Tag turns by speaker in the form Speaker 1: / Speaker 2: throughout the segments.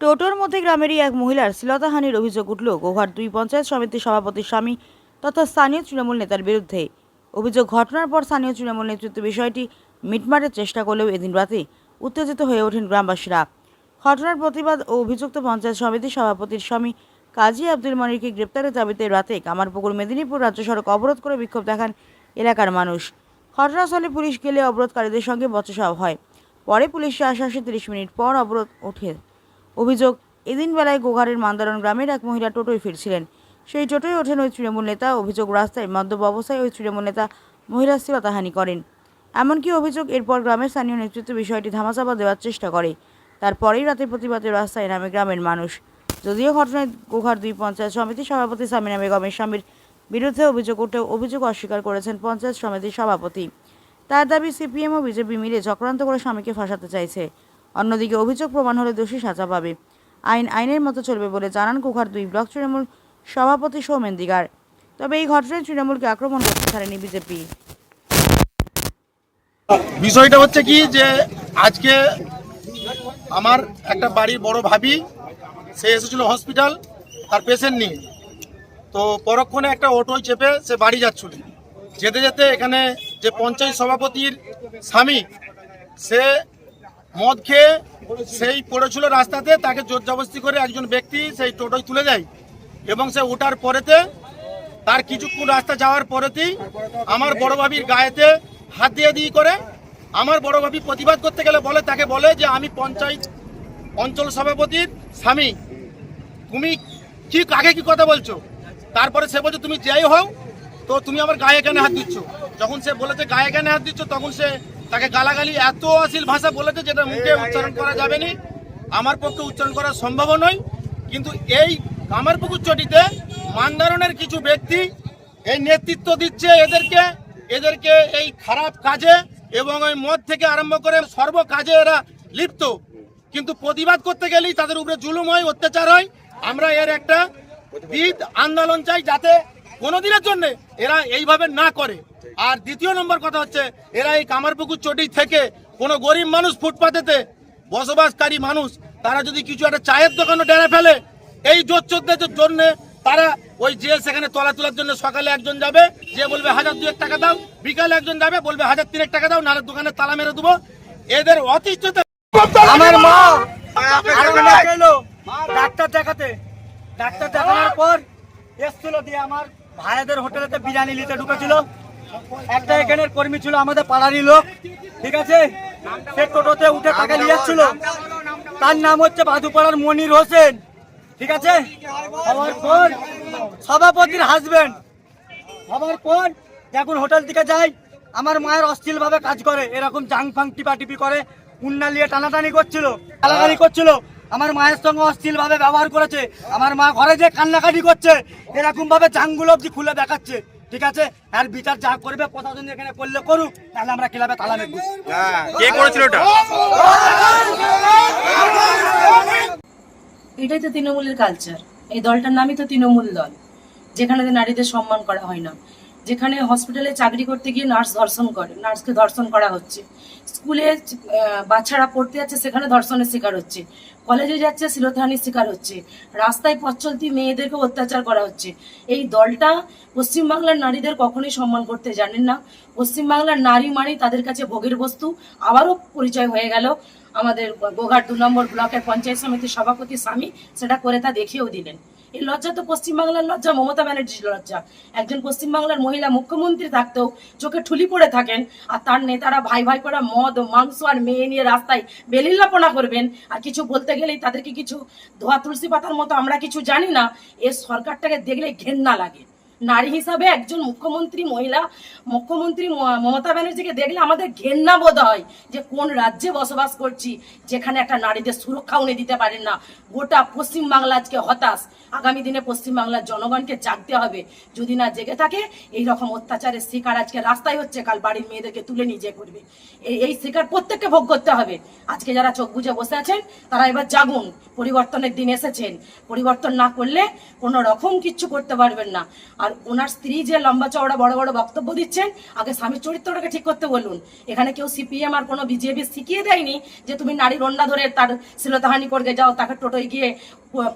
Speaker 1: টোটোর মধ্যে গ্রামেরই এক মহিলার শ্লীলতাহানির অভিযোগ উঠল। গোঘাট দুই পঞ্চায়েত সমিতির সভাপতির স্বামী তথা স্থানীয় তৃণমূল নেতার বিরুদ্ধে। অভিযোগ ঘটনার পর স্থানীয় তৃণমূল নেতৃত্ব বিষয়টি মিটমাটের চেষ্টা করলেও এদিন রাতে উত্তেজিত হয়ে ওঠেন গ্রামবাসীরা। ঘটনার প্রতিবাদ ও অভিযুক্ত পঞ্চায়েত সমিতির সভাপতির স্বামী কাজী আব্দুল মনিরকে গ্রেপ্তারের দাবিতে রাতে কামারপুকুর মেদিনীপুর রাজ্য সড়ক অবরোধ করে বিক্ষোভ দেখান এলাকার মানুষ। ঘটনাস্থলে পুলিশ গেলে অবরোধকারীদের সঙ্গে বচসা হয়। পরে পুলিশের আশ্বাসে তিরিশ মিনিট পর অবরোধ ওঠে অভিযোগ এদিন বেলায় গোঘাটের মান্দারণ গ্রামের এক মহিলা টোটোয় ফিরছিলেন। সেই টোটোয় ওঠেন ওই তৃণমূল নেতা, অভিযোগ রাস্তায় মদ্যপ অবস্থায় ওই তৃণমূল নেতা মহিলার শ্লীলতাহানি করেন। এমনকি অভিযোগ, এরপর গ্রামের স্থানীয় নেতৃত্ব বিষয়টি ধামাচাপা দেওয়ার চেষ্টা করে। তারপরেই রাতে প্রতিবাদে রাস্তায় নামে গ্রামের মানুষ। যদিও ঘটনায় গোঘাট দুই পঞ্চায়েত সমিতির সভাপতি সামিনা বেগমের স্বামীর বিরুদ্ধে অভিযোগ উঠেও অভিযোগ অস্বীকার করেছেন পঞ্চায়েত সমিতির সভাপতি। তার দাবি, সিপিএম ও বিজেপি মিলে চক্রান্ত করে স্বামীকে ফাঁসাতে চাইছে। অন্যদিকে অভিযোগ প্রমাণ হলে দোষী সাজা পাবে। আইন, আইনের মতো চলবে বলে জানান কুখার দুই ব্লক তৃণমূল সভাপতি সৌমেন দিগার। তবে এই ঘটনায় তৃণমূলকে আক্রমণ করতে ছাড়েনি বিজেপি।
Speaker 2: বিষয়টা হচ্ছে কি যে আজকে আমার একটা বাড়ির বড় ভাবি, সে এসেছিল হসপিটাল, তার পেশেন্ট নিয়ে। তো পরক্ষণে একটা অটোয় চেপে সে বাড়ি যাচ্ছিল। যেতে যেতে এখানে যে পঞ্চায়েত সভাপতির স্বামী, সে মদ খেয়ে সেই পড়েছিল রাস্তাতে, তাকে জোর জবস্তি করে একজন ব্যক্তি সেই টোটোয় তুলে দেয় এবং সে ওঠার পরেতে, তার কিছুক্ষণ রাস্তা যাওয়ার পরেতেই আমার বড় ভাবির গায়েতে হাত দিয়ে দিয়ে করে, আমার বড় ভাবি প্রতিবাদ করতে গেলে বলে, তাকে বলে যে, আমি পঞ্চায়েত অঞ্চল সভাপতির স্বামী। তুমি কি, কাকে কি কথা বলছো? তারপরে সে বলছে, তুমি যাই হও, তো তুমি আমার গায়ে কেন হাত দিচ্ছ? যখন সে বলেছে, গায়ে কেন হাত দিচ্ছ? তখন সে তাকে গালাগালি এত অশ্লীল ভাষা বলেছে যেটা মুখে উচ্চারণ করা যাবে না আমার পক্ষে উচ্চারণ করা সম্ভব নয়। কিন্তু এই কামারপুকুর চটিতে মান্দারণের কিছু ব্যক্তি এই নেতৃত্ব দিচ্ছে এদেরকে। এদেরকে এই খারাপ কাজে এবং ওই মদ থেকে আরম্ভ করে সর্ব কাজে এরা লিপ্ত। কিন্তু প্রতিবাদ করতে গেলেই তাদের উপরে জুলুম হয় অত্যাচার হয়। আমরা এর একটা বিদ আন্দোলন চাই যাতে কোনোদিনের জন্য এরা এইভাবে না করে। আর দ্বিতীয় নম্বর কথা হচ্ছে এরা এই কামারপুকুর চটি থেকে কোনো গরিব মানুষ ফুটপাতেতে বসবাসকারী মানুষ তারা যদি কিছু একটা চায়ের দোকানও ডেরে ফেলে এই জোচ্চোরদের জন্য তারা ওই যে সেখানে তলা তোলার জন্য সকালে একজন যাবে যে বলবে হাজার দুয়েক টাকা দাও। বিকালে একজন যাবে বলবে হাজার তিনেক টাকা দাও নাহলে দোকানে তালা মেরে দেবো। এদের অতিষ্ঠতা
Speaker 3: আমার মা ডাক্তার দেখাতে। ডাক্তার দেখানোর পর এসছিল দিয়ে আমার ভাইয়াদের হোটেলেতে বিরিয়ানি নিতে ঢুকেছিল। একটা এখানের কর্মী ছিল আমাদের পাড়ারই লোক ঠিক আছে? সে টোটোতে উঠে তাকে নিয়ে যাচ্ছিল তার নাম হচ্ছে বাদুপাড়ার মনির হোসেন ঠিক আছে? হওয়ার পর সভাপতির হাজবেন্ড হওয়ার পর যখন হোটেল থেকে যাই আমার মায়ের অস্থির ভাবে কাজ করে এরকম জাং ফাং টিপা টিপি করে উন্না নিয়ে টানাটানি করছিল টানাটানি করছিল। আমার মায়ের সঙ্গে অস্থির ভাবে ব্যবহার করেছে। আমার মা ঘরে যে কান্নাকাটি করছে এরকম ভাবে জাঙ্গুলো অব্দি খুলে দেখাচ্ছে। ঠিক আছে? আর বিচার যা করবে প্রশাসন এখানে করলে করুক তাহলে আমরা ক্লাবে তালা মেঘবো
Speaker 4: কে করেছিল এটা
Speaker 5: এটাই তো তৃণমূলের কালচার এই দলটার নামই তো তৃণমূল দল। যেখানে নারীদের সম্মান করা হয় না। যেখানে হসপিটালে চাকরি করতে গিয়ে নার্স ধর্ষণ করে নার্সকে ধর্ষণ করা হচ্ছে। স্কুলে বাচ্চারা পড়তে যাচ্ছে, সেখানে ধর্ষণের শিকার হচ্ছে। কলেজে যাচ্ছে, শিলতাহানির শিকার হচ্ছে। রাস্তায় পথ চলতি মেয়েদেরকে অত্যাচার করা হচ্ছে। এই দলটা পশ্চিমবাংলার নারীদের কখনোই সম্মান করতে জানেন না। পশ্চিমবাংলার নারী মানে তাদের কাছে ভোগের বস্তু। আবারও পরিচয় হয়ে গেল আমাদের গোঘাট দু নম্বর ব্লকের পঞ্চায়েত সমিতির সভাপতি স্বামী। সেটা করে তা দেখিয়েও দিলেন। এই লজ্জা তো পশ্চিমবাংলার লজ্জা, মমতা ব্যানার্জির লজ্জা। একজন পশ্চিমবাংলার মহিলা মুখ্যমন্ত্রী থাকতেও চোখে ঠুলি পড়ে থাকেন আর তার নেতারা ভাই ভাই করে মদ, মাংস আর মেয়ে নিয়ে রাস্তায় বেলিল্লাপনা করবেন। আর কিছু বলতে গেলেই তাদেরকে কিছু ধোয়া তুলসী পাতার মতো আমরা কিছু জানি না। এ সরকারটাকে দেখলে ঘেন্না লাগে। নারী হিসাবে একজন মুখ্যমন্ত্রী, মহিলা, মুখ্যমন্ত্রী মমতা ব্যানার্জিকে দেখলে আমাদের ঘেন্না বোধ হয় যে কোন রাজ্যে বসবাস করছি, যেখানে একটা নারীদের সুরক্ষা উনি দিতে পারেন না। গোটা পশ্চিমবাংলা আজকে হতাশ। আগামী দিনে পশ্চিমবাংলার জনগণকে জাগতে হবে। যদি না জেগে থাকে এই রকম অত্যাচারের শিকার আজকে রাস্তায় হচ্ছে, কাল বাড়ির মেয়েদেরকে তুলে নিয়ে করবে। এই শিকার প্রত্যেককে ভোগ করতে হবে। আজকে যারা চোখ বুজে বসে আছেন, তারা এবার জাগুন। পরিবর্তনের দিন এসেছেন। পরিবর্তন না করলে কোনো রকম কিচ্ছু করতে পারবেন না। আর ওনার স্ত্রী যে লম্বা চওড়া বড় বড় বক্তব্য দিচ্ছেন আগে স্বামীর চরিত্রটাকে ঠিক করতে বলুন। এখানে কেউ সিপিএম আর কোনো বিজেপি শিখিয়ে দেয়নি যে তুমি নারীর অন্যা ধরে তার শ্লীলতাহানি করে যাও তাকে টোটোয় গিয়ে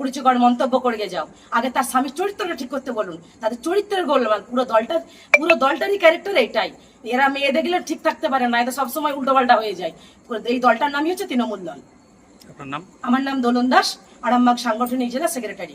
Speaker 5: পরিচয়কর মন্তব্য করে যাও। আগে তার স্বামীর চরিত্রটা ঠিক করতে বলুন। তাদের চরিত্রের গোলমাল পুরো দলটা পুরো দলটারই ক্যারেক্টার এটাই। এরা মেয়ে দেখলে ঠিক থাকতে পারে না এদের সবসময় উল্টোপাল্টা হয়ে যায়। এই দলটার নামই হচ্ছে তৃণমূল দল।
Speaker 4: নাম?
Speaker 5: আমার নাম দোলন দাস আরামবাগ সাংগঠনিক জেলা সেক্রেটারি